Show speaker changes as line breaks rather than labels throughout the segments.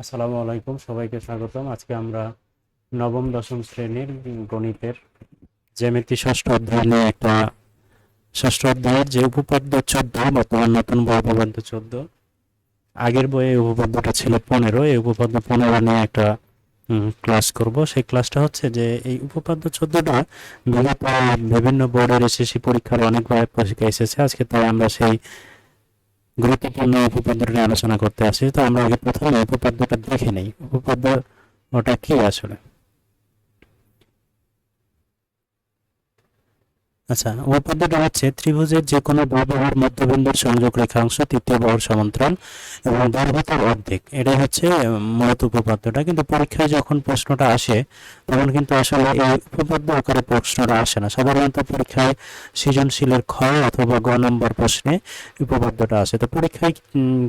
আসসালামু আলাইকুম, সবাইকে স্বাগতম। আজকে আমরা নবম, দশম শ্রেণির গণিতের জ্যামিতি ষষ্ঠ অধ্যায় নিয়ে একটা ষষ্ঠ অধ্যায়ের যে উপপাদ্য চোদ্দ, বর্তমান নতুন বই উপপাদ্য চোদ্দ, আগের বইয়ে উপপাদ্যটা ছিল পনেরো, এই উপপাদ্য পনেরো নিয়ে একটা ক্লাস করব। সেই ক্লাসটা হচ্ছে যে এই উপপাদ্য চোদ্দটা বিভিন্ন বোর্ডের এসএসসি পরীক্ষার অনেকবার পরীক্ষা এসেছে আজকে তাই আমরা সেই গুরুত্বপূর্ণ উপপাদ্য নিয়ে আলোচনা করতে আসি। তো আমরা আগে প্রথমে উপপাদ্যটা দেখে নেই। উপপাদ্য ওটা কি আসলে? আচ্ছা উপপাদ্যটা হচ্ছে ত্রিভুজের যে কোনো বাহুর মধ্যবিন্দুর সংযোগ রেখাংশ, তৃতীয় বাহুর সমান্তরাল এবং দৈর্ঘ্য অর্ধেক। এটাই হচ্ছে মূলত উপপাদ্যটা। কিন্তু পরীক্ষায় যখন প্রশ্নটা আসে, তখন কিন্তু আসলে এই উপপাদ্য আকারে প্রশ্নটা আসে না। সাধারণত পরীক্ষায় সৃজনশীলের খ অথবা গ নম্বর প্রশ্নে উপপাদ্যটা আসে। তো পরীক্ষায়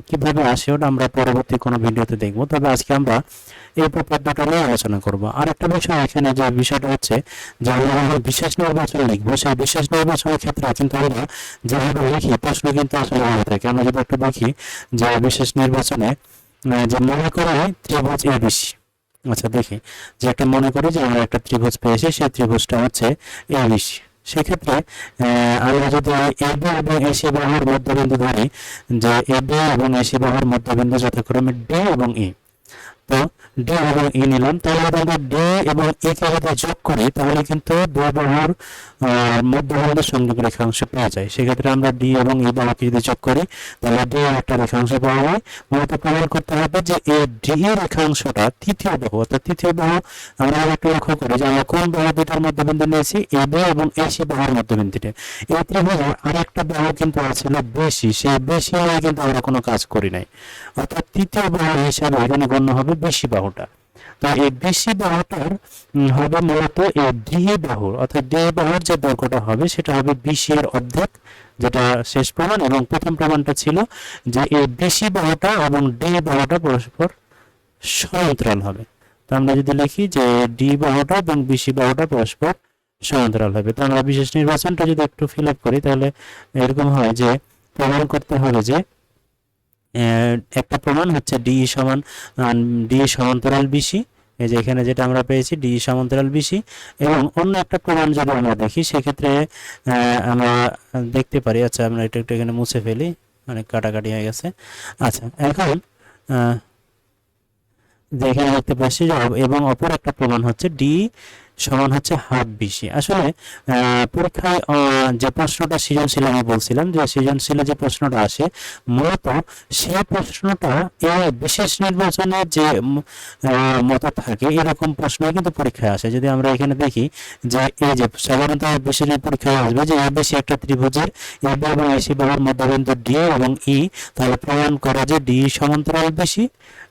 কীভাবে আসে ওটা আমরা পরবর্তী কোনো ভিডিওতে দেখব। তবে আজকে আমরা এই উপপাদ্যটা নিয়ে আলোচনা করব। আর একটা বিষয় এখানে যে বিষয়টা হচ্ছে, যে আমরা বিশেষ নির্বাচন লিখব, সেই বিশেষ নির্বাচনের ক্ষেত্রে, কিন্তু আমরা যেভাবে লিখি, প্রশ্ন কিন্তু আসলে হয়ে থাকে। আমরা যদি একটু দেখি যে বিশেষ নির্বাচনে যে মনে করে ত্রিভুজ এবিসি আচ্ছা দেখি। যে একটা মনে করি যে আমরা একটা ত্রিভুজ পেয়েছি, সেই ত্রিভুজটা হচ্ছে এবিসি সেক্ষেত্রে আমরা যদি এবি এবং এসি বাহুর মধ্যবিন্দু ধরি, যে এবি এবং এসি বাহুর মধ্যবিন্দু যথাক্রমে ডি এবং ই। তো ডি এবং নিলাম। তাহলে ডি এবং কে যদি যোগ করি তাহলে কিন্তু দুই বাহুর আহ, মধ্যবিন্দু সংযোগ রেখাংশ পাওয়া যায়। সেক্ষেত্রে আমরা ডি এবং ই বাহুকে যদি যোগ করি তাহলে ডি একটা রেখাংশ পাওয়া যায়। মূলত প্রমাণ করতে হবে যে ডি রেখাংশটা তৃতীয় বাহু। অর্থাৎ তৃতীয় বাহু আমরা একটু লক্ষ্য করি যে আমরা কোন বাহু নিয়েছি? এ বি এবং এসি বাহুর মধ্যবিন্দুতে। এই ত্রিভুজের আরেকটা বাহু কিন্তু ছিল বেশি। সেই বেশি নিয়ে কিন্তু আমরা কোনো কাজ করি নাই। অর্থাৎ তৃতীয় বাহু হিসাবে এখানে গণ্য হবে বেশি বাহুটা তো এই বেশি বাহুটার হবে মূলত এই ডি বাহুর অর্থাৎ ডি বাহুর যে দৈর্ঘ্যটা হবে, সেটা হবে বিশি এর অর্ধেক, যেটা শেষ প্রমাণ এবং প্রথম প্রমাণটা ছিল যে এই বেশি বাহুটা এবং ডি বাহুটা পরস্পর সমান্তরাল হবে। তো আমরা যদি লিখি যে ডি বাহুটা এবং বিশি বাহুটা পরস্পর সমান্তরাল হবে। তো আমরা বিশেষ নির্বাচনটা যদি একটু ফিল আপ করি, তাহলে এরকম হয় যে প্রমাণ করতে হবে যে একটা প্রমাণ হচ্ছে ডি সমান ডি সমান্তরাল বিসি এই যে এখানে যেটা আমরা পেয়েছি ডি সমান্তরাল বিসি এবং অন্য একটা প্রমাণ যদি আমরা দেখি সেক্ষেত্রে আমরা দেখতে পারি আচ্ছা আমরা এটা একটু এখানে মুছে ফেলি অনেক কাটাকাটি হয়ে গেছে। আচ্ছা এখন আহ, যে এখানে দেখতে পাচ্ছি এবং অপর একটা প্রমাণ হচ্ছে ডি সমান হচ্ছে হাফ বিসি আসলে পরীক্ষায় যে প্রশ্নটা সৃজনশীল আমি বলছিলাম, যে সৃজনশীলে যে প্রশ্নটা আসে, মূলত সেই প্রশ্নটা বিশেষ নির্বাচনের যে মতো থাকে, এরকম প্রশ্ন কিন্তু পরীক্ষায় আসে। যদি আমরা এখানে দেখি যে এই যে সাধারণত বিশেষ পরীক্ষায় আসবে যে এই বেশি একটা ত্রিভুজের এবি এবং এসি বাহুর মধ্যবিন্দু ডি এবং ই, তাহলে প্রমাণ করা যে ডি সমান্তরাল বেশি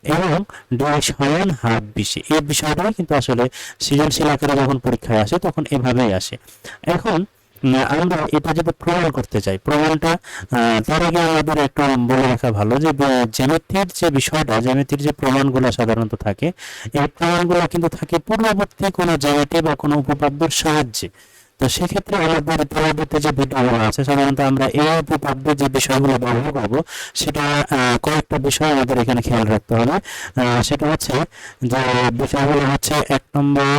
এবং ডি সমান হাফ বেশি। এই বিষয়টা কিন্তু আসলে সৃজনশীল আকারে যখন পরীক্ষায় আসে, তখন এভাবেই আসে। এখন আমরা এটা যদি প্রমাণ করতে চাই, প্রমাণটা তার আগে আমাদের একটু বলে রাখা ভালো যে জ্যামিতির যে বিষয়টা, জ্যামিতির যে প্রমাণগুলো সাধারণত থাকে, এই প্রমাণগুলো কিন্তু থাকে পূর্ববর্তী কোনো জ্যামিতি বা কোনো উপপাদ্যের সাহায্যে। তো সেক্ষেত্রে আমাদের পরবর্তী যে ভিডিওগুলো আছে, সাধারণত আমরা এই উপপাদ্য যে বিষয়গুলো ব্যবহার করব, সেটা কয়েকটা বিষয় আমাদের এখানে খেয়াল রাখতে হবে। সেটা হচ্ছে যে বিষয়গুলো হচ্ছে এক নম্বর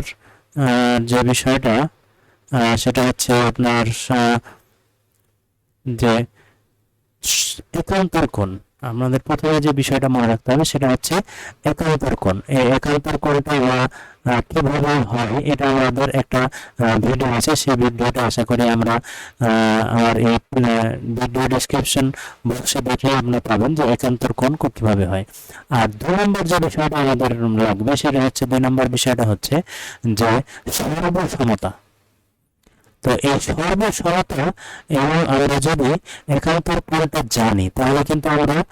যে বিষয়টা সেটা হচ্ছে আপনার যে একান্তর কোণ। আমাদের প্রথমে যে বিষয়টা মনে রাখতে হবে, সেটা হচ্ছে একান্তর কোণ। এই একান্তর কোণটা কীভাবে হয়, এটা আমাদের একটা ভিডিও আছে, সেই ভিডিওটা আশা করি আমরা আমার এই ভিডিও ডেসক্রিপশন বক্সে দেখে আপনারা পাবেন যে একান্তর কোণ কো- কীভাবে হয়। আর দুই নম্বর যে বিষয়টা আমাদের লাগবে, সেটা হচ্ছে, দুই নম্বর বিষয়টা হচ্ছে যে সর্বসমতা। তো এই সর্বসমতা এবং আমরা যদি একান্তর কোণটা জানি, তাহলে কিন্তু আমরা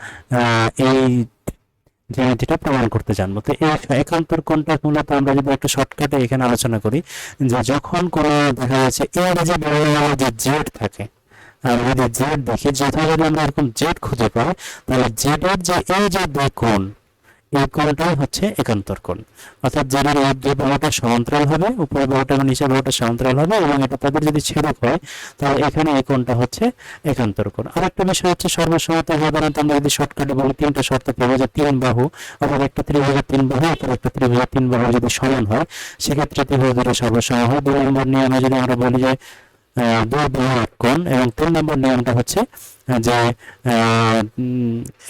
এই জ্যামিতিটা প্রমাণ করতে জানব। তো এই একান্তর কোনটা মূলত আমরা যদি একটা শর্টকাটে এখানে আলোচনা করি, যে যখন কোনো দেখা যাচ্ছে যে বর্ণমালা যে জেড থাকে, আমরা যদি জেড দেখি যথাযথ আমরা এরকম জেড খুঁজে পাই, তাহলে জেডের যে এই যে দুই কোণ এই কোণটাই হচ্ছে একান্তর কোণ। অর্থাৎ যেটার এই বাহুটা সমান্তরাল হবে উপরে বাহুটা এবং নিচের বাহুটা সমান্তরাল হবে এবং এটা তাদের যদি ছেদক হয়, তাহলে এখানে এই কোণটা হচ্ছে একান্তর কোণ। আরেকটা বিষয় হচ্ছে সর্বসমতা সাধারণত আমরা যদি শর্টকাটে বলি, তিনটা শর্ত পাবো যে তিন বাহু, অর্থাৎ একটা ত্রিভুজের তিন বাহু অথবা একটা ত্রিভুজের তিন বাহু যদি সমান হয়, সেক্ষেত্রে ত্রিভুজ দুটো হয় দুই নম্বর নিয়মে যদি আমরা বলি যে দুই বাহু এক কোণ এবং তিন নম্বর নিয়মটা হচ্ছে যে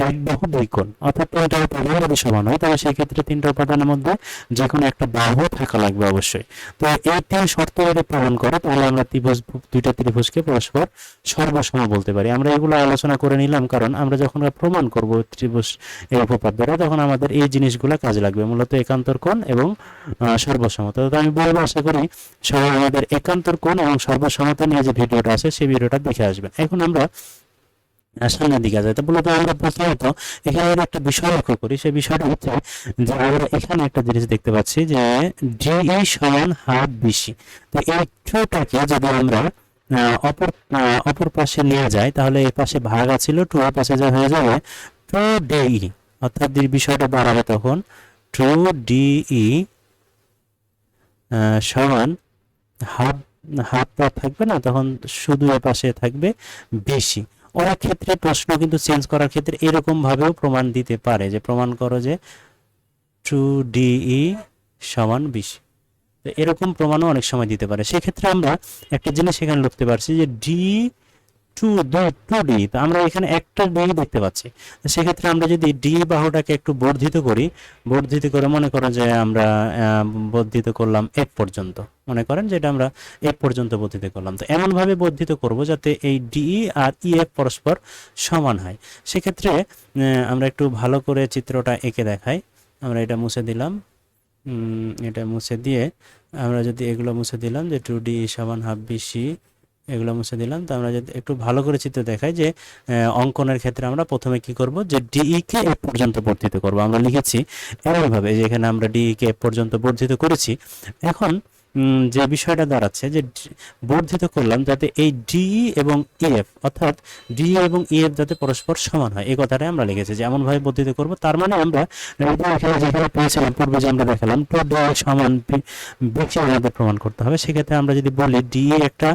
এক বাহু দুই কোণ, অর্থাৎ তিনটা উপাদান যদি সমান হয় তাহলে সেই ক্ষেত্রে তিনটা উপাদানের মধ্যে যে কোনো একটা বাহু থাকা লাগবে অবশ্যই। তো এই তিন শর্ত যদি পালন করে, তাহলে আমরা ত্রিভুজ, দুইটা ত্রিভুজকে পরস্পর সর্বসম বলতে পারি। আমরা এগুলো আলোচনা করে নিলাম, কারণ আমরা যখন প্রমাণ করব ত্রিভুজ এই উপপাদ্যটা, তখন আমাদের এই জিনিসগুলো কাজে লাগবে, মূলত একান্তর কোণ এবং সর্বসমতা। তো আমি বলব, আশা করি সবাই আমাদের একান্তর কোণ এবং সর্বসমতা নিয়ে যে ভিডিওটা আছে সেই ভিডিওটা দেখে আসবেন। এখন আমরা সামনের দিকে যায়। তো মূলত আমরা প্রথমত এখানে একটা বিষয় লক্ষ্য করি। সেই বিষয়টা হচ্ছে যে আমরা এখানে একটা জিনিস দেখতে পাচ্ছি যে ডিই সমান হাফ বিসি তো এই টুটাকে যদি আমরা অপর অপর পাশে নিয়ে যাই, তাহলে এই পাশে ভাগ আছিল টু এর পাশে যা হয়ে যাবে টু ডিই অর্থাৎ এই বিষয়টা বাড়াবে তখন টু ডিই সমান হাফ হাফ থাকবে না, তখন শুধু এ পাশে থাকবে বেশি অনেক ক্ষেত্রে প্রশ্ন কিন্তু চেঞ্জ করার ক্ষেত্রে এরকম ভাবেও প্রমাণ দিতে পারে যে, প্রমাণ করো যে টু ডিই সমান বিশ। এরকম প্রমাণও অনেক সময় দিতে পারে। সেক্ষেত্রে আমরা একটা জিনিস এখানে লিখতে পারছি যে ডি আমরা এখানে একটা ডি দেখতে পাচ্ছি। সেক্ষেত্রে আমরা যদি ডি বাহুটাকে একটু বর্ধিত করি, বর্ধিত করে মনে করো যে আমরা বর্ধিত করলাম এফ পর্যন্ত। মনে করেন যেটা আমরা এফ পর্যন্ত বর্ধিত করলাম। তো এমনভাবে বর্ধিত করব যাতে এই ডি আর ই এফ পরস্পর সমান হয়। সেক্ষেত্রে আমরা একটু ভালো করে চিত্রটা এঁকে দেখাই। আমরা এটা মুছে দিলাম। এটা মুছে দিয়ে আমরা যদি এগুলো মুছে দিলাম যে টু ডি সমান হাফ বিসি এগুলো মুছে দিলাম। তো আমরা যদি একটু ভালো করে চিত্র দেখাই যে অঙ্কনের ক্ষেত্রে আমরা প্রথমে কি করব যে ডিই কে এফ পর্যন্ত বর্ধিত করব। আমরা লিখেছি এমনভাবে যে এখানে আমরা ডিই কে এফ পর্যন্ত বর্ধিত করেছি। এখন যে বিষয়টা দাঁড়াচ্ছে যে বর্ধিত করলাম যাতে এই ডি এবং ইএফ অর্থাৎ ডিই এবং ইএফ যাতে পরস্পর সমান হয় এই কথাটাই আমরা লিখেছি যে এমনভাবে বর্ধিত করব। তার মানে আমরা যেখানে পেয়েছিলাম, পূর্বে যে আমরা দেখালাম টু ডি সমান বেশি আমাদের প্রমাণ করতে হবে। সেক্ষেত্রে আমরা যদি বলি ডি একটা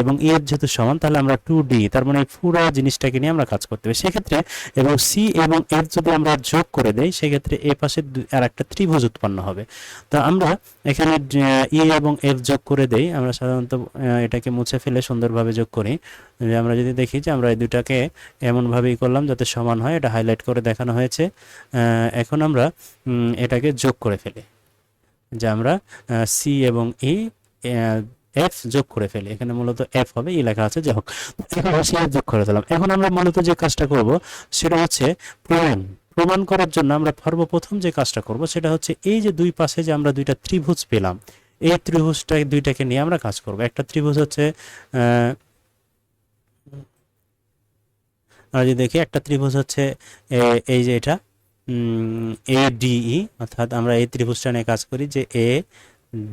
এবং ইএফ যেহেতু সমান, তাহলে আমরা টু ডি, তার মানে পুরো জিনিসটাকে নিয়ে আমরা কাজ করতে হবে। সেক্ষেত্রে এবং সি এবং এফ যদি আমরা যোগ করে দেই, সেক্ষেত্রে এ পাশে আর একটা ত্রিভুজ উৎপন্ন হবে। তো আমরা এখানে ই এবং এফ যোগ করে দেই। আমরা সাধারণত এটাকে মুছে ফেলে সুন্দরভাবে যোগ করি। যে আমরা যদি দেখি যে আমরা এই দুটাকে এমনভাবেই করলাম যাতে সমান হয়, এটা হাইলাইট করে দেখানো হয়েছে। এখন আমরা এটাকে যোগ করে ফেলি। যে আমরা সি এবং ই এফ যোগ করে ফেলি। এখানে মূলত এফ হবে ই লেখা আছে, যাই হোক। যোগ করে ফেলাম এখন আমরা মূলত যে কাজটা করব, সেটা হচ্ছে প্রমাণ প্রমাণ করার জন্য আমরা সর্বপ্রথম যে কাজটা করব সেটা হচ্ছে এই যে দুই পাশে যে আমরা দুইটা ত্রিভুজ পেলাম, এই ত্রিভুজটা দুইটাকে নিয়ে আমরা কাজ করব। একটা ত্রিভুজ হচ্ছে আমরা যদি দেখি, একটা ত্রিভুজ হচ্ছে এই যে এটা এ ডিই অর্থাৎ আমরা এই ত্রিভুজটা নিয়ে কাজ করি যে এ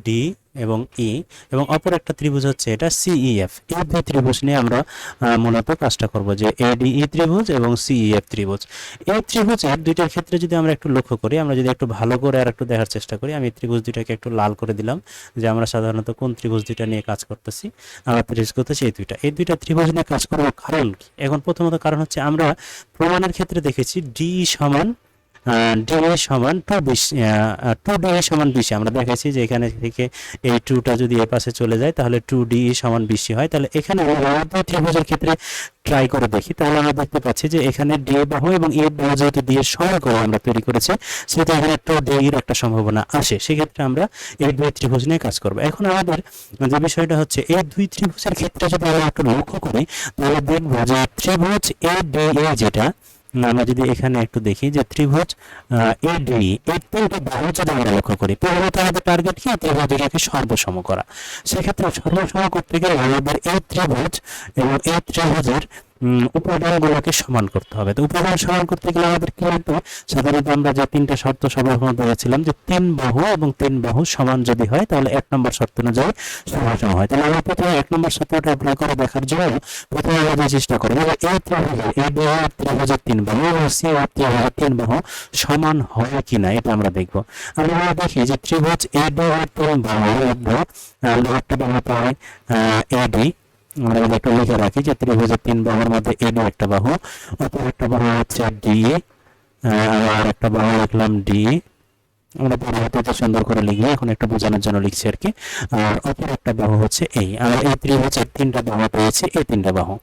ডি এবং ই এবং অপর একটা ত্রিভুজ হচ্ছে এটা সিইএফ এই দুই ত্রিভুজ নিয়ে আমরা মূলত কাজটা করব যে এডিই ত্রিভুজ এবং সিইএফ ত্রিভুজ। এই ত্রিভুজের দুইটার ক্ষেত্রে যদি আমরা একটু লক্ষ্য করি, আমরা যদি একটু ভালো করে আর একটু দেখার চেষ্টা করি, আমি ত্রিভুজ দুইটাকে একটু লাল করে দিলাম যে আমরা সাধারণত কোন ত্রিভুজ দুইটা নিয়ে কাজ করতেছি, আমরা ত্রিভুজ করতেছি এই দুইটা। এই দুইটা ত্রিভুজ নিয়ে কাজ করার কারণ কি? এখন প্রথমত কারণ হচ্ছে আমরা প্রমাণের ক্ষেত্রে দেখেছি ডি সমান ডি সমান টু বিশ টু ডি সমান বিশি। আমরা দেখাচ্ছি যে এখানে থেকে এই টুটা যদি এ পাশে চলে যায়, তাহলে টু ডি সমান বিশি হয়। তাহলে এখানে ত্রিভুজের ক্ষেত্রে ট্রাই করে দেখি। তাহলে আমরা দেখতে পাচ্ছি যে এখানে ডি বাহু এবং এ বাহু যেহেতু দিয়ে করে আমরা তৈরি করেছি, সেহেতু এখানে টু ডি একটা সম্ভাবনা আসে। সেক্ষেত্রে আমরা এই দুই ত্রিভুজ নিয়ে কাজ করব। এখন আমাদের যে বিষয়টা হচ্ছে, এই দুই ত্রিভুজের ক্ষেত্রে যদি আমরা একটু লক্ষ্য করি, তাহলে দেখব যে ত্রিভুজ এ ডি এ যেটা আমরা যদি এখানে একটু দেখি যে ত্রিভুজ এডি এই তিনটি বাহু যদি আমরা লক্ষ্য করি প্রথমত আমাদের টার্গেট কি? ত্রিভুজটাকে সর্বসম করা সেক্ষেত্রে সর্বসম করতে গেলে আমাদের এই ত্রিভুজ এবং এই ত্রিভুজের উপাদানগুলোকে সমান করতে হবে। তো উপাদান সমান করতে গেলে আমাদের কি লাগবে? সাধারণত আমরা যে তিনটা শর্ত সবার দেখেছিলাম যে তিন বাহু এবং তিন বাহু সমান যদি হয়, তাহলে এক নম্বর শর্ত অনুযায়ী সমান হয়। তাহলে আমরা প্রথমে এক নম্বর শর্তটা অ্যাপ্লাই করে দেখার জন্য প্রথমে আমরা চেষ্টা করি এই ত্রিভুজের এই বাহু ত্রিভুজের তিন বাহু এবং সি ত্রিভুজের তিন বাহু সমান হয় কিনা এটা আমরা দেখব। আমরা দেখি যে ত্রিভুজ এ আর তিন বাহু একটা বাহু পাই এডি আমরা যদি একটু লিখে রাখি যে ত্রিভুজের তিন বাহুর মধ্যে এডি একটা বাহু, অপর একটা বাহু হচ্ছে ডি আর একটা বাহু লিখলাম ডি। আমরা পরবর্তীতে সুন্দর করে লিখব এখন একটা বোঝানোর জন্য লিখছি আর কি। আর অপর একটা বাহু হচ্ছে এই আমরা এই ত্রিভুজের তিনটা বাহু পেয়েছি এই তিনটা বাহু।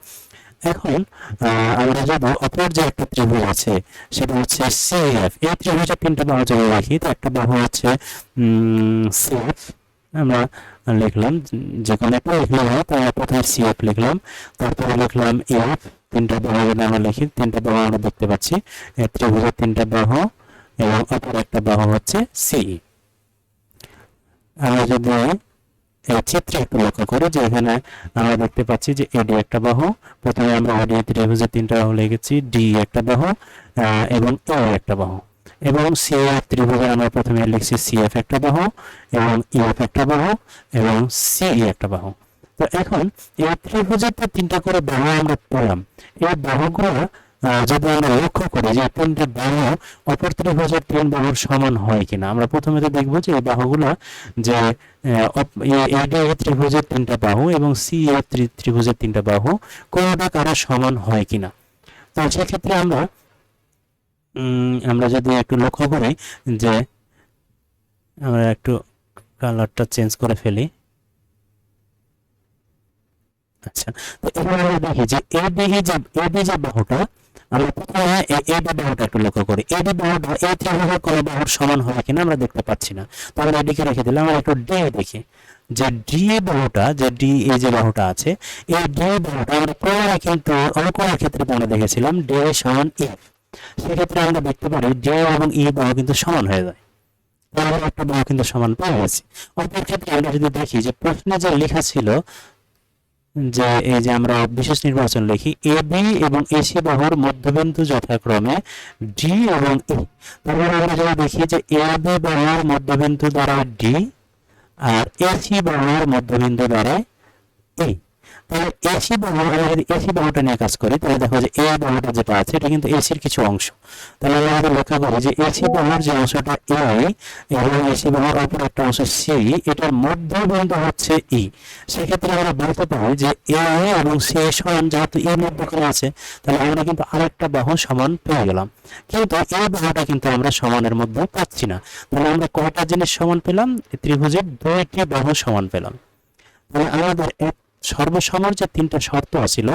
এখন আমরা যাব অপর যে একটা ত্রিভুজ আছে, সেটা হচ্ছে সিএফ এই ত্রিভুজের তিনটা বাহু যদি রাখি, তো একটা বাহু হচ্ছে সিএফ আমরা লিখলাম যে কোনো একটা লিখলাম তাই প্রথমে সিএফ লিখলাম। তারপরে লিখলাম এফ তিনটা বাহু যদি আমরা লিখি, তিনটা বাহু আমরা দেখতে পাচ্ছি। ত্রিভুজের তিনটা বাহু এবং অপর একটা বাহু হচ্ছে সি। আমরা যদি এই চিত্রে একটু লক্ষ্য করি, যে এখানে আমরা দেখতে পাচ্ছি যে এডি একটা বাহু প্রথমে আমরা এডি ত্রিভুজের তিনটা বাহু লিখেছি, ডি একটা বাহু এবং এ একটা বাহু এবং সি সিএফ ত্রিভুজে আমরা প্রথমে লিখছি সিএফ একটা বাহু এবং ইএফ একটা বাহু এবং সিই একটা বাহু। তো এখন এই ত্রিভুজের তো তিনটা করে বাহু আমরা পেলাম। এই বাহুগুলো যদি আমরা লক্ষ্য করি যে তিনটে বাহু অপর ত্রিভুজের তিন বাহুর সমান হয় কিনা, আমরা প্রথমে তো দেখব যে এই বাহুগুলো যে এডি ত্রিভুজের তিনটা বাহু এবং সি এ ত্রি- ত্রিভুজের তিনটা বাহু কোনোটা কারও সমান হয় কিনা। তো সেক্ষেত্রে আমরা আমরা যদি একটু লক্ষ্য করি যে আমরা একটু কালারটা চেঞ্জ করে ফেলি। আচ্ছা তো আমরা দেখি যে এডি যে যে বাহুটা আমরা প্রথমে বাহুটা একটু লক্ষ্য করি। বাহুটা এই ত্রিভুজের বাহুর সমান হয় কিনা আমরা দেখতে পাচ্ছি না। তো আমরা এডিকে রেখে দিলাম, আমরা একটু ডি দেখি। যে ডি বাহুটা, যে ডি এই যে বাহুটা আছে, এই ডি বাহুটা আমরা কিন্তু অঙ্কনের ক্ষেত্রে আমরা দেখেছিলাম ডি সমান ই সেক্ষেত্রে আমরা দেখতে পারি ডি এবং ই বাহু কিন্তু সমান হয়ে যায়। তাহলে একটা বাহু কিন্তু সমান ক্ষেত্রে আমরা যদি দেখি যে প্রশ্নে লেখা ছিল যে এই যে আমরা বিশেষ নির্বাচন লিখি, এ, বি এবং এসি বাহুর মধ্যবিন্দু যথাক্রমে ডি এবং ই। আমরা যদি দেখি যে এ, বি বাহুর মধ্যবিন্দু দ্বারা ডি আর বাহুর মধ্যবিন্দু দ্বারা এই তাহলে এসি বাহু আমরা যদি এসি বাহুটা নিয়ে কাজ করি। তাহলে দেখো যে এই বাহুটা যেটা আছে, এটা কিন্তু এসির কিছু অংশ। তাহলে আমরা যদি লক্ষ্য করি যে এসি বাহুর যে অংশটা এ এবং এসি বাহুর অপর একটা অংশ সি এটার মধ্যে মধ্যবিন্দু হচ্ছে ই সেক্ষেত্রে আমরা বলতে পারি যে এ এবং সি সমান যেহেতু এর মধ্যখানে আছে, তাহলে আমরা কিন্তু আরেকটা বাহু সমান পেয়ে গেলাম। কিন্তু এই বাহুটা কিন্তু আমরা সমানের মধ্যে পাচ্ছি না। তাহলে আমরা কয়টা জিনিস সমান পেলাম? ত্রিভুজের দুইটি বাহু সমান পেলাম। তাহলে আমাদের সর্বসমর যে তিনটা শর্ত আছিল,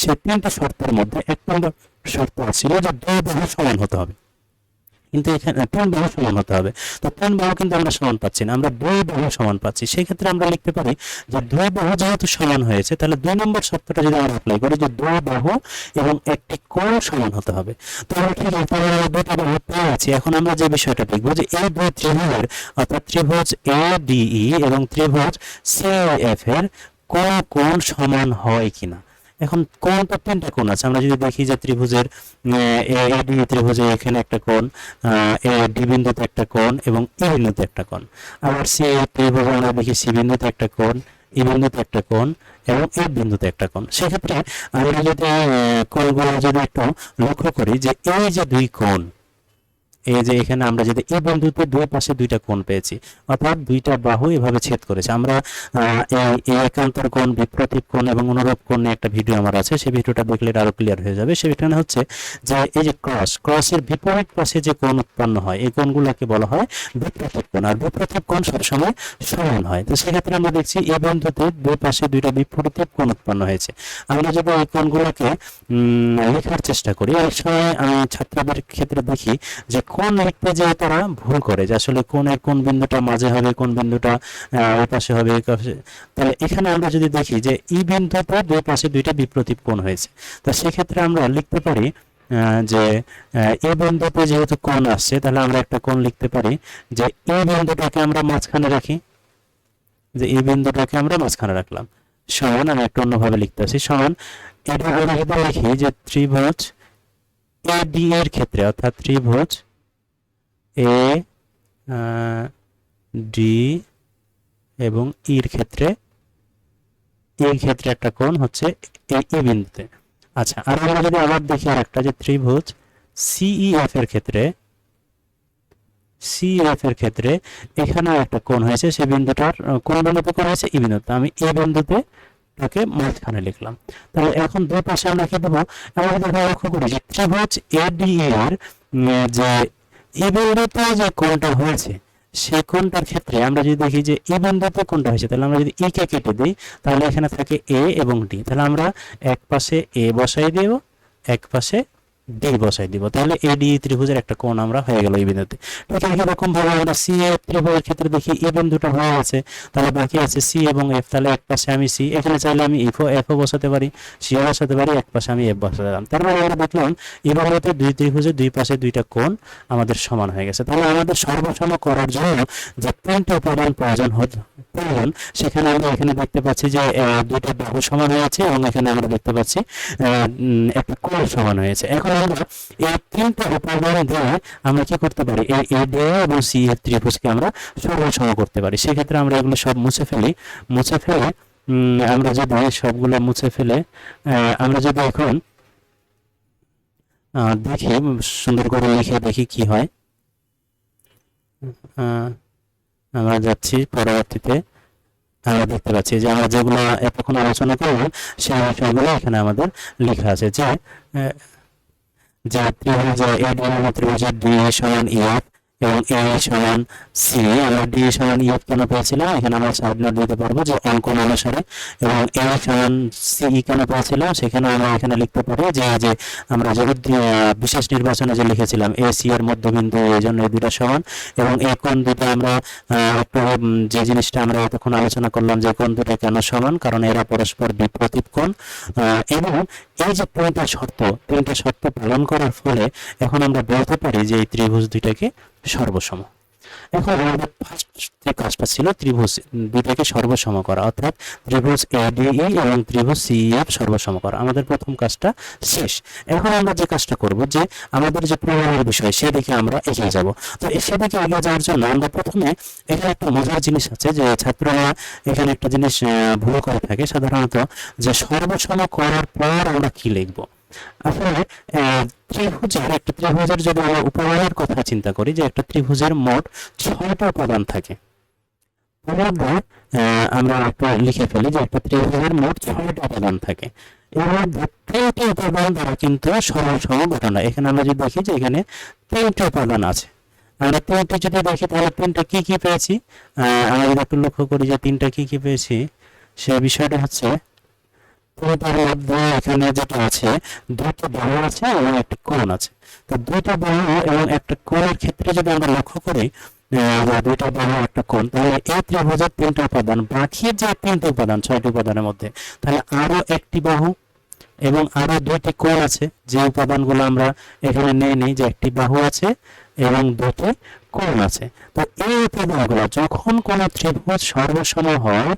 সে তিনটা শর্তের মধ্যে এক নম্বর শর্ত ছিল যে দুই বাহু সমান হতে হবে। কিন্তু এখানে তিন বাহু সমান হতে হবে। তো তিন বাহু কিন্তু আমরা সমান পাচ্ছি না, আমরা দুই বাহু সমান পাচ্ছি। সেই ক্ষেত্রে আমরা লিখতে পারি যে দুই বাহু যেহেতু সমান হয়েছে, তাহলে দুই নম্বর শর্তটা যদি আমরা অ্যাপ্লাই করি যে দুই বাহু এবং একটি কোণ সমান হতে হবে। তো আমরা ঠিক আছে দুইটা বাহু পেয়ে আছি? এখন আমরা যে বিষয়টা দেখব যে এই দুই ত্রিভুজের, অর্থাৎ ত্রিভুজ এ ডিই এবং ত্রিভুজ সি এফ এর কোন কোণ সমান হয় কিনা? এখন কোণ তো তিনটা কোণ আছে। আমরা যদি দেখি যে ত্রিভুজের এডি ত্রিভুজে এখানে একটা কোণ এ ডি বিন্দুতে একটা কোণ এবং ই বিন্দুতে একটা কোণ। আবার সি ত্রিভুজে আমরা দেখি সি বিন্দুতে একটা কোণ ই বিন্দুতে একটা কোণ এবং এই বিন্দুতে একটা কোণ। সেক্ষেত্রে আমরা যদি আহ, কোণগুলো যদি একটু লক্ষ্য করি যে এই যে দুই কোণ এই যে এখানে আমরা যদি এই বিন্দুতে দুই পাশে দুইটা কোণ পেয়েছি, অর্থাৎ দুইটা বাহু এভাবে ছেদ করেছে। আমরা এই একান্তর কোণ বিপ্রতীপ কোণ এবং অনুরূপ কোণ নিয়ে একটা ভিডিও আমার আছে, সেই ভিডিওটা দেখলে আরও ক্লিয়ার হয়ে যাবে। সেখানে হচ্ছে যে এই যে ক্রস ক্রসের বিপরীত পাশে যে কোণ উৎপন্ন হয়, এই কোণগুলোকে বলা হয় বিপ্রতীপ কোণ। আর বিপ্রতীপ কোণ সবসময় সমান হয়। তো সেক্ষেত্রে আমরা দেখছি এই বিন্দুতে দুই পাশে দুইটা বিপরীত কোণ উৎপন্ন হয়েছে। আমরা যদি এই কোণগুলোকে লেখার চেষ্টা করি অনেক সময় আমি ছাত্রদের ক্ষেত্রে দেখি যে কোন লিখতে যে তারা ভুল করে যে আসলে কোনের কোন বিন্দুটা মাঝে হবে কোন বিন্দুটা আহ, ওই পাশে হবে তাহলে এখানে আমরা যদি দেখি যে ই বিন্দুতে দুই পাশে দুইটা বিপ্রতীপ কোণ হয়েছে তো সেক্ষেত্রে আমরা লিখতে পারি যে এই বিন্দুতে যেহেতু কোণ আসছে তাহলে আমরা একটা কোণ লিখতে পারি যে এই বিন্দুটাকে আমরা মাঝখানে রাখি যে এই বিন্দুটাকে আমরা মাঝখানে রাখলাম। সমান আমি একটু অন্যভাবে লিখতে আছি সমান এটা আমরা লিখি যে ত্রিভুজ এ ডি এর ক্ষেত্রে অর্থাৎ ত্রিভুজ এ ডি এবং ইর ক্ষেত্রে এই ক্ষেত্রে একটা কোণ হচ্ছে এ বিন্দুতে। আচ্ছা আর আমরা যদি আবার দেখি আর একটা যে ত্রিভুজ সিইএফ এর ক্ষেত্রে সিএফ এর ক্ষেত্রে এখানে একটা কোণ হয়েছে সেই বিন্দুটার কোন বিন্দুতে কোণ হয়েছে? এই বিন্দুতে। আমি এই বিন্দুতে তাকে মাঝখানে লিখলাম। তাহলে এখন দুই পাশে আমরা কি দেবো? আমরা যদি লক্ষ্য করি যে ত্রিভুজ এডি এর যে এই বিন্দুতে যে কোণটা হয়েছে সেই কোণটার ক্ষেত্রে আমরা যদি দেখি যে এই বিন্দুতে কোণটা হয়েছে, তাহলে আমরা যদি ই কে কেটে দিই, তাহলে এখানে থাকে এ এবং ডি। তাহলে আমরা এক পাশে এ বসাই দেব, এক পাশে ডি বসাই দিব। তাহলে এডি ত্রিভুজের একটা কোণ আমরা হয়ে গেল এই বিন্দুতে। ঠিক একই রকম ভাবে আমরা সি এ ত্রিভুজের ক্ষেত্রে দেখি এই বিন্দুটা হয়ে গেছে। তাহলে বাকি আছে সি এবং এফ তাহলে এক পাশে আমি সি এখানে চাইলে আমি এফ এফ ও বসাতে পারি। সি ও বসাতে পারি। এক পাশে আমি এফ বসাতে পারলাম তার মানে আমরা দেখলাম এভাবে দুই ত্রিভুজের দুই পাশে দুইটা কোণ আমাদের সমান হয়ে গেছে। তাহলে আমাদের সর্বসম করার জন্য যে তিনটে উপাদান প্রয়োজন হতো প্রয়োজন, সেখানে আমরা এখানে দেখতে পাচ্ছি যে দুইটা বাহু সমান হয়েছে এবং এখানে আমরা দেখতে পাচ্ছি একটা কোণ সমান হয়েছে এখন আমরা এই তিনটা উপাদান দিয়ে আমরা কি করতে পারি এই এ ডি এবং সি এর ত্রিভুজকে আমরা সর্বসম করতে পারি সেক্ষেত্রে আমরা এগুলো সব মুছে ফেলি মুছে ফেলে আমরা যদি সবগুলো মুছে ফেলে আমরা যদি এখন দেখি সুন্দর করে লিখে দেখি কি হয় আমরা যাচ্ছি পরবর্তীতে আমরা দেখতে পাচ্ছি যে আমরা যেগুলো এতক্ষণ আলোচনা করলাম সেই বিষয়গুলো এখানে আমাদের লেখা আছে যে যে ত্রিভুজ এ ডি এবং ত্রিভুজের ডি সমান ইএফ এবং এ সমান সি। আমরা ডি সমান ইএফ কেন পেয়েছিলাম? এখানে আমরা সাইড দিতে পারব যে অঙ্কন অনুসারে। এবং এ সমান সি কেন পেয়েছিলাম? সেখানে আমরা এখানে লিখতে পারি যে যে আমরা যে বিশেষ নির্বাচনে যে লিখেছিলাম, এ সি এর মধ্যবিন্দু এই জন্য এই দুটা সমান। এবং এই কোণ দুটো আমরা যে জিনিসটা আমরা এতক্ষণ আলোচনা করলাম যে কোণ দুটো কেন সমান? কারণ এরা পরস্পর বিপরীত কোণ। এবং এই যে তিনটা শর্ত তিনটা শর্ত পালন করার ফলে এখন আমরা বলতে পারি যে এই ত্রিভুজ দুইটাকে সর্বসম। এখন আমাদের ফার্স্ট যে কাজটা ছিল ত্রিভুজ দুইটাকে সর্বসম করা অর্থাৎ ত্রিভুজ এডিই এবং ত্রিভুজ সিএফ সর্বসম করা আমাদের প্রথম কাজটা শেষ। এখন আমরা যে কাজটা করব যে আমাদের যে প্রমাণের বিষয় সেদিকে আমরা এগিয়ে যাব। তো সেদিকে এগিয়ে যাওয়ার জন্য আমরা প্রথমে এখানে একটা মজার জিনিস আছে যে ছাত্ররা এখানে একটা জিনিস ভুল করে থাকে। সাধারণত যে সর্বসম করার পর আমরা কি লিখব? আসলে ত্রিভুজের, একটা ত্রিভুজের যদি আমরা উপাদানের কথা চিন্তা করি যে একটা ত্রিভুজের মোট ছয়টা উপাদান থাকে তাহলে আমরা লিখে ফেলি যে একটা মোট ছয়টা উপাদান থাকে। মধ্যে তিনটি উপাদান দ্বারা কিন্তু সরলসম ঘটনা। এখানে আমরা যদি দেখি যে এখানে তিনটি উপাদান আছে। আমরা তিনটি যদি দেখি, তাহলে তিনটা কি কি পেয়েছি? আমরা যদি একটু লক্ষ্য করি যে তিনটা কি কি পেয়েছি সেই বিষয়টা হচ্ছে তিনটার মধ্যে এখানে যেটা আছে, দুইটা বাহু আছে এবং একটা কোণ আছে। তো দুইটা বাহু এবং একটা কোণের ক্ষেত্রে যদি আমরা লক্ষ্য করি দুইটা বাহু একটা কোণ তাহলে এই ত্রিভুজের তিনটা উপাদান বাকি যে তিনটা উপাদান, ছয়টি উপাদানের মধ্যে, তাহলে আরও একটি বাহু এবং আরও দুইটি কোণ আছে। যে উপাদানগুলো আমরা এখানে নিয়ে নিই, যে একটি বাহু আছে এবং দুটি কোণ আছে। তো এই উপাদানগুলো যখন কোনো ত্রিভুজ সর্বসম হয়,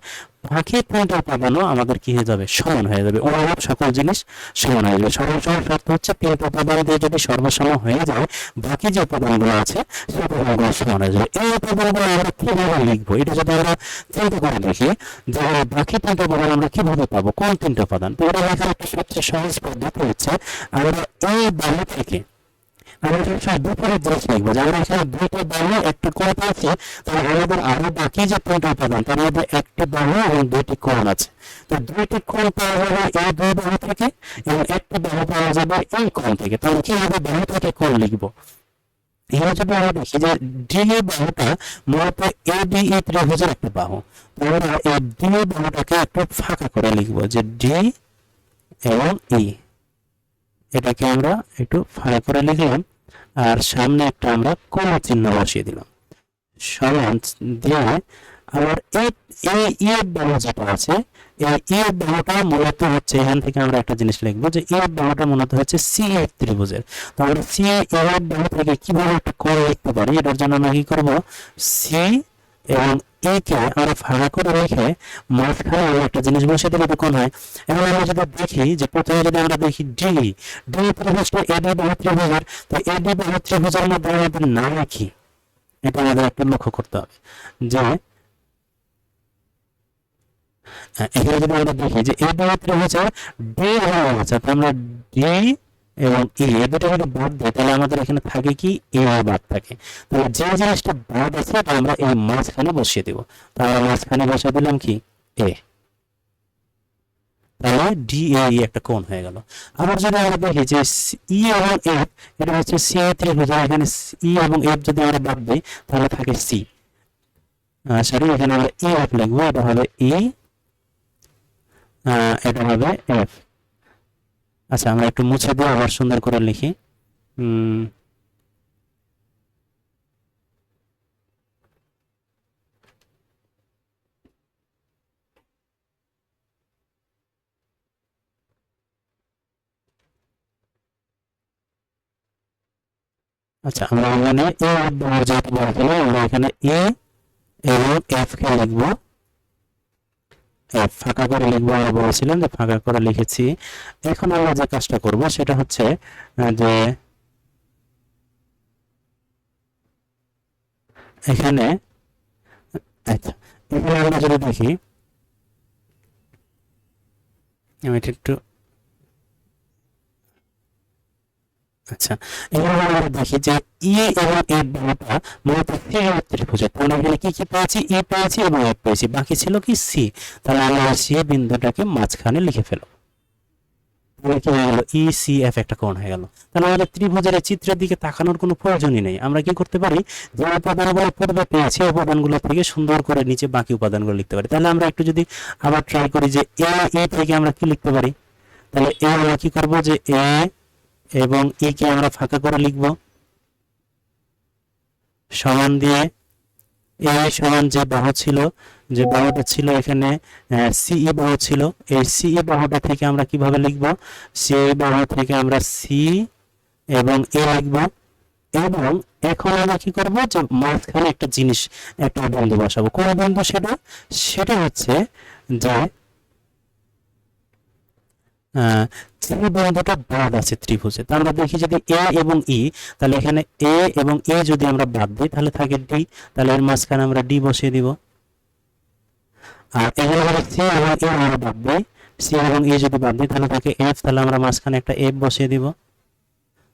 বাকি তিনটা উপাদানও আমাদের কি হয়ে যাবে? সমান হয়ে যাবে। অনুরূপ সকল জিনিস সমান হয়ে যাবে। সর্বসম শর্ত হচ্ছে তিনটা উপাদান দিয়ে যদি সর্বসম হয়ে যায়, বাকি যে উপাদানগুলো আছে সেই উপাদানগুলো সমান হয়ে যাবে। এই উপাদানগুলো আমরা কীভাবে লিখব? এটা যদি আমরা চিন্তা করে দেখি, যে বাকি তিনটা উপাদান আমরা কীভাবে পাবো? কোন তিনটা উপাদান? তো এটা লেখার একটা সবচেয়ে সহজ পদ্ধতি হচ্ছে, আমরা এই বাহু থেকে আমরা এখানে সব বিপরীত জিনিস লিখব যে আমরা এখানে দুইটা বাহু একটা কোণ পেয়েছি তাহলে আমাদের আরও বাকি যে তিনটা উপাদান, তার মধ্যে একটি বাহু এবং দুইটি কোণ আছে। তো দুইটি কোণ পাওয়া যাবে এই দুই বাহু থেকে এবং একটি বাহু পাওয়া যাবে এই কোণ থেকে। তাহলে কীভাবে বাহু থেকে কোণ লিখব? এবার যদি আমরা দেখি যে ডি বাহুটা মূলত এ ডি ই, ত্রিভুজের একটা বাহু। আমরা এই ডি বাহুটাকে একটু ফাঁকা করে লিখব যে ডি এবং ই। এটাকে আমরা একটু ফাঁকা করে লিখলাম। আর সামনে একটা আমরা কোন চিহ্ন বসিয়ে দিলাম। সমান দিয়ে আবার এই ইয়ের বাহু যেটা আছে, এই ইয়ের বাহুটা মূলত হচ্ছে এখান থেকে আমরা একটা জিনিস লিখব যে ইয়ের ব্যবহারটা মূলত হচ্ছে সি এর ত্রিভুজের। তো আমরা সি এর বাহু থেকে কীভাবে একটা করে লিখতে পারি, এটার জন্য আমরা কি করব? সি এবং এ কে আমরা ফাঁকা করে রেখে মাঝখানে আমরা একটা জিনিস বসে দিলে তো কোন হয়। এখন আমরা যদি দেখি যে প্রথমে যদি আমরা দেখি ডি ডি ত্রিভুজটা এ ডি বহু ত্রিভুজের তো এ ডি বহু ত্রিভুজের মধ্যে আমাদের নাম কি এটা আমাদের একটা লক্ষ্য করতে হবে যে এখানে যদি আমরা দেখি যে এই দুই ত্রিভুজের ডি ও আছে আমরা ডি এবং এ দুটো যদি বাদ দিই তাহলে আমাদের এখানে থাকে কি? এ বাদ থাকে। তাহলে যে জিনিসটা বাদ আছে, এটা আমরা এই মাঝখানে বসিয়ে দিব। তাহলে মাঝখানে বসিয়ে দিলাম কি? এ তাহলে ডি এ ই একটা কোণ হয়ে গেল। আবার যদি আমরা দেখি যে ই এবং এফ এটা হচ্ছে সি ত্রিভুজ আর এখানে ই এবং এফ যদি আমরা বাদ দিই, তাহলে থাকে সি সরি, এখানে আমরা ই এফ লিখব, এটা হবে ই এটা হবে এফ আচ্ছা আমরা একটু মুছে দিয়ে আবার সুন্দর করে লিখি। আচ্ছা আমরা এখানে এ যেহেতু আমরা এখানে এ এবং এফ কে লিখব। ফাঁকা করে লিখব আমরা বলেছিলাম যে ফাঁকা করে লিখেছি। এখন আমরা যে কাজটা করব সেটা হচ্ছে যে এখানে আচ্ছা এখানে আমরা যদি দেখি, আমি একটু আচ্ছা এবার আমরা দেখি যে ই এবং এফ বাহুটা মূলত ত্রিভুজ ত্রিভুজের তাহলে এখানে কি কি পেয়েছি? ই পেয়েছি এবং পেয়েছি। বাকি ছিল কি সি তাহলে আমরা সি বিন্দুটাকে মাঝখানে লিখে ফেলো ই সি এফ একটা কোণ হয়ে গেল। তাহলে আমাদের ত্রিভুজের চিত্রের দিকে তাকানোর কোনো প্রয়োজনই নেই। আমরা কি করতে পারি? যে উপাদানগুলো পূর্বে পেয়েছি উপাদানগুলো থেকে সুন্দর করে নিচে বাকি উপাদানগুলো লিখতে পারি। তাহলে আমরা একটু যদি আবার ট্রাই করি যে এ ই থেকে আমরা কি লিখতে পারি? তাহলে এ আমরা কি করব? যে এ এবং ই কে আমরা ফাঁকা করে লিখব। সমান দিয়ে এ সমান যে বাহু ছিল, যে বাহুটা ছিল এখানে সিই বাহু ছিল, এই সিই বাহুটা থেকে আমরা কীভাবে লিখব? সিই বাহু থেকে আমরা সি এবং এ লিখব। এবং এখন আমরা কি করব? যে মাঝখানে একটা জিনিস, একটা বিন্দু বসাবো। কোন বিন্দু সেটা? সেটা হচ্ছে যে ত্রিবিন্দুটা বাদ আছে ত্রিভুজে। তা আমরা দেখি যদি এ এবং ই, তাহলে এখানে এ এবং এ যদি আমরা বাদ দিই, তাহলে থাকে ডি। তাহলে এর মাঝখানে আমরা ডি বসিয়ে দিব। আর এখানে সি এবং এ আমরা বাদ দিই, সি এবং ই যদি বাদ দিই, তাহলে থাকে এফ। তাহলে আমরা মাঝখানে একটা এফ বসিয়ে দিব।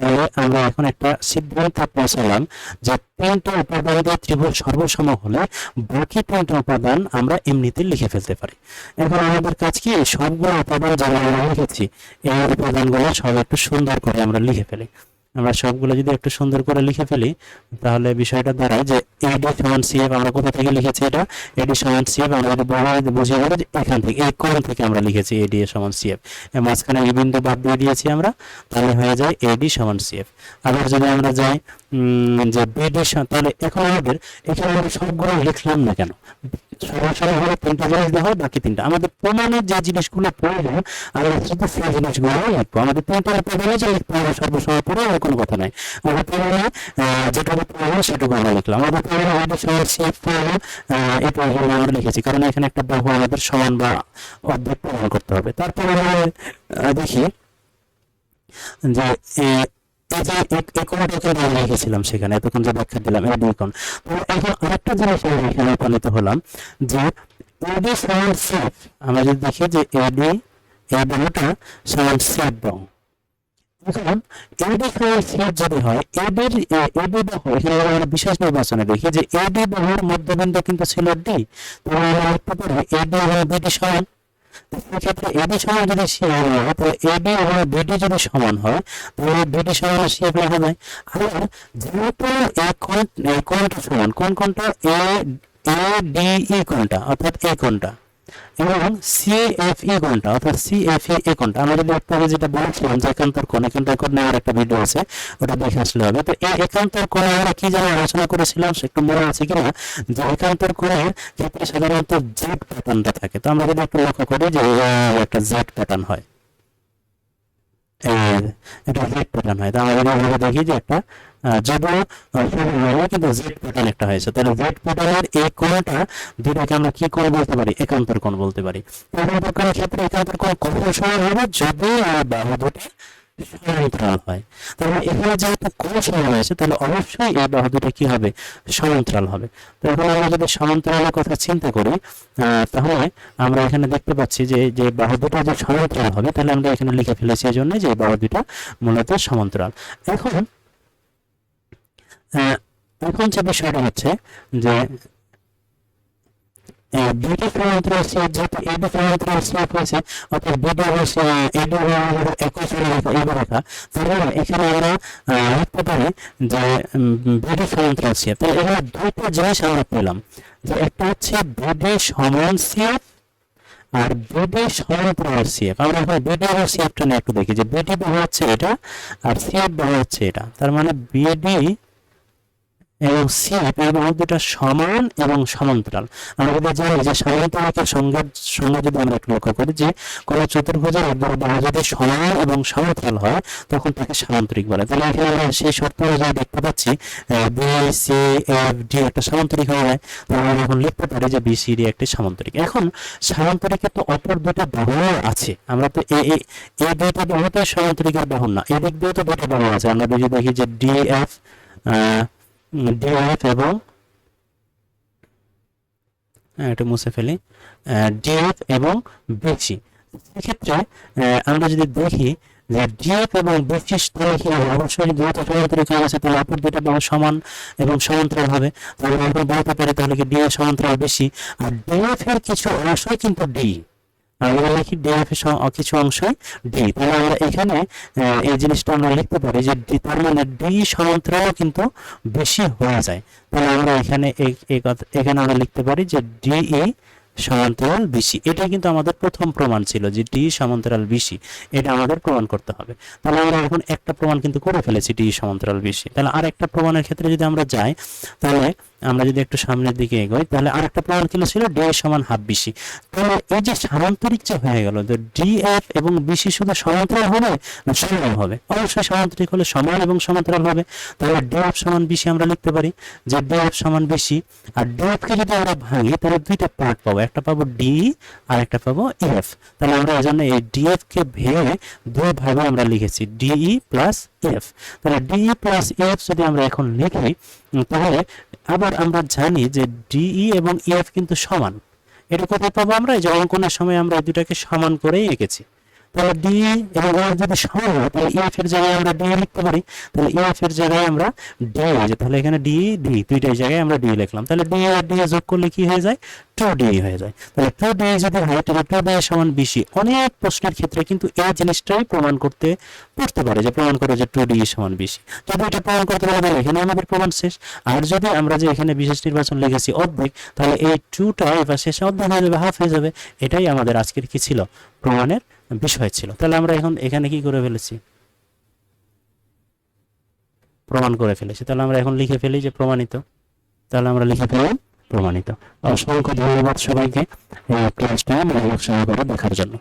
তাহলে আমরা এখন একটা সিদ্ধান্ত পৌঁছালাম যে তিনটা উপাদান দিয়ে ত্রিভুজ সর্বসম হলে বাকি তিনটা উপাদান আমরা এমনিতে লিখে ফেলতে পারি। এখন আমাদের কাজ কি? সবগুলো উপাদান যারা আমরা লিখেছি, এই উপাদানগুলো সব একটু সুন্দর করে আমরা লিখে ফেলি। আমরা সবগুলো যদি একটু সুন্দর করে লিখে ফেলি, তাহলে বিষয়টা দাঁড়ায় যে এডি সমান সিএফ আমরা কোথা থেকে লিখেছি এটা? এডি সমান সিএফ আমরা যদি বড় বুঝিয়ে যে এখান থেকে, এই কোণ থেকে আমরা লিখেছি এডি সমান সিএফ মাঝখানে এই বিন্দু বাদ দিয়ে দিয়েছি আমরা, তাহলে হয়ে যায় এডি সমান সিএফ আবার যদি আমরা যাই যে বিডি তাহলে এখন আমাদের, এখানে আমরা সবগুলো লিখলাম না কেন? সরাসরি হলে তিনটা জিনিস দেওয়া হয়, বাকি তিনটা। আমাদের প্রমাণের যে জিনিসগুলো প্রয়োজন সেই জিনিসগুলো লিখব আমাদের তিনটা লিখতে হবে আর কোনো কথা নাই। আমরা প্রমাণে যেটুকু প্রয়োজন সেটুকু আমরা লিখলাম। আমাদের প্রমাণে আমাদের সিএফ প্রয়োজন আমরা লিখেছি, কারণ এখানে একটা বাহু আমাদের সমান বা অর্ধেক প্রমাণ করতে হবে। তারপরে দেখি যে এই সেখানে, এতক্ষণ যে ব্যাখ্যা দিলাম তো এখন আরেকটা জিনিস আমরা এখানে উপনীত হলাম, যে এডি সেফ, আমরা যদি দেখি যে এডি এই সেফ আমরা বিশেষ নির্বাচনে দেখি যে এডি বাহুর মধ্যবিন্দু কিন্তু ছিল ডি পারি এডি এবং তো সেক্ষেত্রে এডি সমান যদি সমান হয়, তাহলে এডি এবং বিডি যদি সমান হয়, তাহলে বিডি সমান শেপ লেখা যায় আবার যেহেতু এই কোণ সমান, কোন কোণটা? এ এ ডি ই কোণটা, অর্থাৎ এ কোণটা। এবং সিএফই কোনটা অর্থাৎ সিএফই এ কোনটা আমরা যদি একটু যেটা বলেছিলাম যে একান্তর কোণ একান্তর কোণ নেওয়ার একটা ভিডিও আছে, ওটা দেখে আসলে হবে। তো এই একান্তর কোণে আমরা কি যেন আলোচনা করেছিলাম, সে একটু মনে আছে কিনা? যে একান্তর কোণের ক্ষেত্রে সাধারণত জেড প্যাটার্নটা থাকে। তো আমরা যদি একটু লক্ষ্য করি যে একটা জেড প্যাটার্ন হয়। এটা জেড প্যাটার্ন হয়। তো আমরা যদি দেখি যে একটা রঙের কিন্তু জেড প্যাটার্ন একটা হয়েছে। তাহলে জেড প্যাটার্নের এই কোণটা যেটাকে আমরা কি কোণ বলতে পারি? একান্তর কোণ বলতে পারি। একান্তর কোণের ক্ষেত্রে একান্তর কোণ হবে? যদি এই বাহু দুটি সমান্তরাল হয়। তাহলে এখানে যেহেতু হয়েছে, তাহলে অবশ্যই এই বাহু দুটো কি হবে? সমান্তরাল হবে। তো এখন আমরা যদি সমান্তরালের কথা চিন্তা করি তাহলে আমরা এখানে দেখতে পাচ্ছি যে যে বাহু দুটো যে সমান্তরাল হবে, তাহলে আমরা এখানে লিখে ফেলেছি এই জন্য যে বাহু দুটো মূলত সমান্তরাল। এখন এখন যে বিষয়টা হচ্ছে যে বিডি এখানে আমরা দুইটা জিনিস আমরা পেলাম যে একটা হচ্ছে বিডি সমান সিএফ আর বিডি সমান্তরাল আমরা এখন বিডি এবং সিএফটা একটু দেখি, যে বিডি হচ্ছে এটা আর সিএফ হচ্ছে এটা। তার মানে বিডি এবং এই বাহু দুটা সমান এবং সমান্তরাল। আমরা জানি যে সমান্তরালের সঙ্গে সঙ্গে যদি আমরা লক্ষ্য করি যে কোন চতুর্ভুজের বাহু যদি সমান এবং সমান্তরাল হয়, তখন তাকে সামান্তরিক বলে। তাহলে এখানে আমরা সেই শর্ত অনুযায়ী দেখতে পাচ্ছি বি সি এফ ডি একটা সামান্তরিক হয়ে তাহলে আমরা এখন লিখতে পারি যে বি সি ডি একটি সামান্তরিক। এখন সামান্তরিকের তো অপর দুটো বাহু আছে। আমরা তো এ এই দুইটা বাহু তো সামান্তরিকের বাহু না। এদিক দিয়েও তো দুটো বাহু আছে। আমরা যদি দেখি যে ডি এফ ডিএফ এবং হ্যাঁ, একটু মুছে ফেলি। ডিএফ এবং বিসি সেক্ষেত্রে আমরা যদি দেখি যে ডিএফ এবং বিসি তাহলে অবশ্যই যেহেতু সমান্তরিক হয়ে তাহলে অপর দুইটা বাহু সমান এবং সমান্তরাল হবে। তাহলে আমরা বলতে পারি তাহলে কি ডিএফ সমান্তরাল বেশি। আর ডিএফ এর কিছু অংশই কিন্তু ডি আমরা লিখি ডিএফ কিছু অংশই ডি। তাহলে আমরা এখানে এই জিনিসটা আমরা লিখতে পারি যে ডি, তার মানে ডি সমান্তরালও কিন্তু বেশি হয়ে যায়। তাহলে আমরা এখানে এখানে আমরা লিখতে পারি যে ডি ডিই সমান্তরাল বিসি এটা কিন্তু আমাদের প্রথম প্রমাণ ছিল যে ডি সমান্তরাল বিসি এটা আমাদের প্রমাণ করতে হবে। তাহলে আমরা এখন একটা প্রমাণ কিন্তু করে ফেলেছি ডি সমান্তরাল বিসি তাহলে আর একটা প্রমাণের ক্ষেত্রে যদি আমরা যাই, তাহলে আমরা যদি একটু সামনের দিকে এগোই, তাহলে আর একটা প্রমাণ কি ছিল ডি সমান হাফ বিসি তাহলে এই যে সামান্তরিক যে হয়ে গেল, যে ডি এফ এবং বিসি শুধু সমান্তরাল হবে না সমান হবে। অবশ্যই সামান্তরিক হলে সমান এবং সমান্তরাল হবে। তাহলে ডি এফ সমান বিসি আমরা লিখতে পারি, যে ডি এফ সমান বিসি আর ডি এফ কে যদি আমরা ভাঙি, তাহলে দুইটা পার্ট পাবো, একটা পাবো ডি আর একটা পাবো এফ তাহলে আমরা এই জন্য এই ডিএফ কে ভেঙে দুই ভাগে আমরা লিখেছি ডিই প্লাস এফ তাহলে ডিই প্লাস এফ যদি আমরা এখন লিখি তাহলে আবার আমরা জানি যে ডিই এবং এফ কিন্তু সমান। এটা কোথায় পাবো আমরা? এই যে অঙ্কনের সময় আমরা দুটাকে সমান করেই এঁকেছি। তাহলে ডি এবং এফ যদি সমান হয়, তাহলে এফ এর জায়গায় আমরা ডি লিখতে পারি, তাহলে এফ এর জায়গায় আমরা ডি যে তাহলে এখানে ডি ডি দুইটাই জায়গায় আমরা ডি লিখলাম। তাহলে ডি আর ডি যোগ করলে কি হয়ে যায়? টু ডি হয়ে যায়। তাহলে টু ডি যদি হয়, তাহলে টু ডি সমান বিসি অনেক প্রশ্নের ক্ষেত্রে কিন্তু এই জিনিসটাই প্রমাণ করতে পড়তে পারে যে, প্রমাণ করে যে টু ডি সমান বিসি যদি এটা প্রমাণ করতে পারে, তাহলে এখানে আমাদের প্রমাণ শেষ। আর যদি আমরা যে এখানে বিশেষ নির্বাচন লিখেছি অর্ধেক, তাহলে এই টুটা এবার শেষে অর্ধেক হয়ে যাবে হাফ হয়ে যাবে। এটাই আমাদের আজকের কি ছিল? প্রমাণের বিষয় ছিল। তাহলে আমরা এখন এখানে কি করে ফেলেছি? প্রমাণ করে ফেলেছি। তাহলে আমরা এখন লিখে ফেলি যে প্রমাণিত। তাহলে আমরা লিখে ফেলি প্রমাণিত। অসংখ্য ধন্যবাদ সবাইকে ক্লাসটা দেখার জন্য।